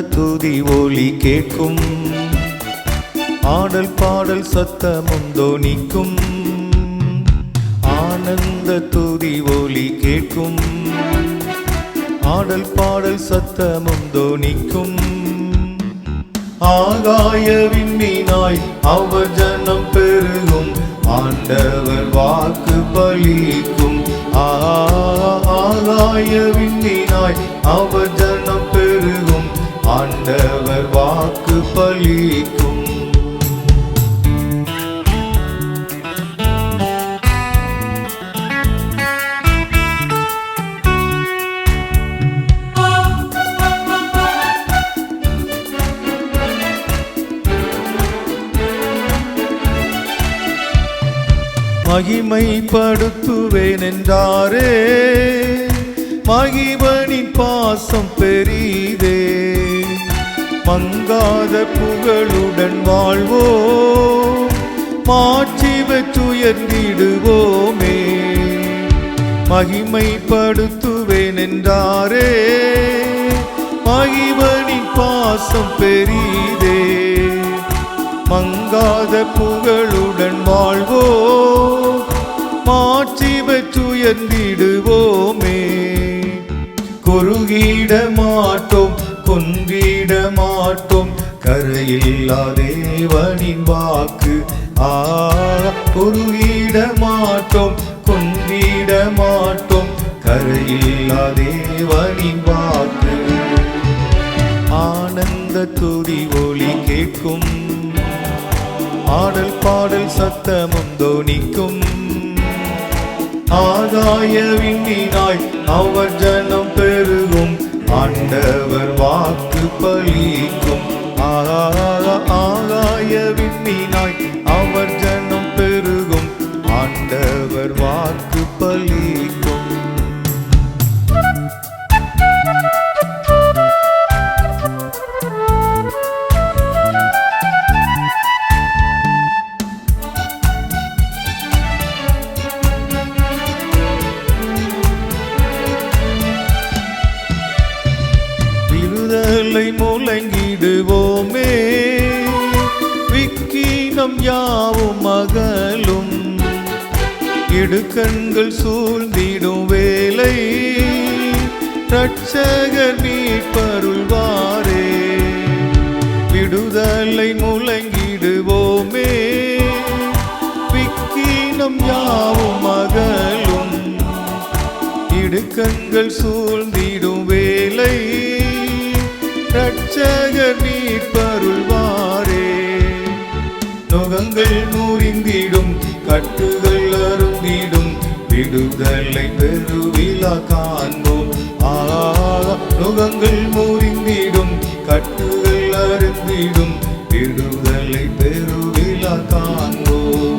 துதி ஒளி கேட்கும். ஆடல் பாடல் சத்தமும் தோனிக்கும் ஆனந்த துதி ஒளி கேட்கும். ஆடல் பாடல் சத்தமும் தோனிக்கும் ஆகாய விண்ணினாய் அவர் ஜனம் பெருகும். ஆண்டவர் வாக்கு பலிக்கும். ஆகாய விண்ணினாய் அவர் ஜனம் ஆண்டவர் வாக்கு பலிக்கும். மகிமைப்படுத்துவேன் என்றாரே மகிபனின் பாசம் பெரிதே. மங்காத புகழுடன் வாழ்வோம். மாட்சி பெற்றுயர்ந்திடுவோமே மகிமைப்படுத்துவேன் என்றாரே மகிபனின் பாசம் பெரிதே. மங்காத புகழுடன் வாழ்வோ மாட்சி பெற்றுயர்ந்திடுவோமே குறுகிட மாட்டோம் குன்றிட விடமாட்டோம் கரையில்லா தேவனின் வாக்கு. ஆ குறுகிட மாட்டோம் குன்றிட மாட்டோம் கரையில்லா தேவனின் வாக்கு. ஆனந்த துதி ஒளி கேட்கும். ஆடல் பாடல் சத்தமும் தோனிக்கும் ஆதாய விண்ணினாய் அவர் ஜன ஆண்டவர் வாக்கு பலிக்கும். ஆகாய விண்ணினாய் விடுதலை முழங்கிடுவோமே. விக்கீனம் யாவும் மகளும் இடுக்கண்கள் சூழ்ந்திடும் வேலை. ரட்சகர் மீட்பருள்வாரே. விடுதலை முழங்கிடுவோமே. விக்கீனம் யாவும் மகளும் இடுக்கண்கள் சூழ்ந்தி கட்டுகள் அருந்திடும். விடுதலை பெருவிழா காண்போம். ஆ நுகங்கள் மூறிந்திடும். கட்டுகள் அருந்திடும். விடுதலை பெருவிழா காண்போம்.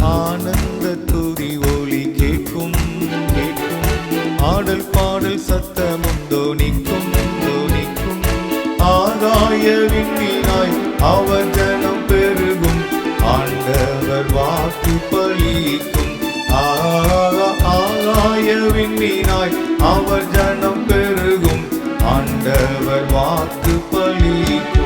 ஆனந்த துதி ஒளி கேட்கும். கேட்கும். ஆடல் பாடல் சத்தமும் தோனிக்கும் அவர் வாக்கு பலிக்கும் ஆகாய விண்ணினாய் அவர் ஜனம் பெருகும். ஆண்டவர் வாக்கு பலிக்கும்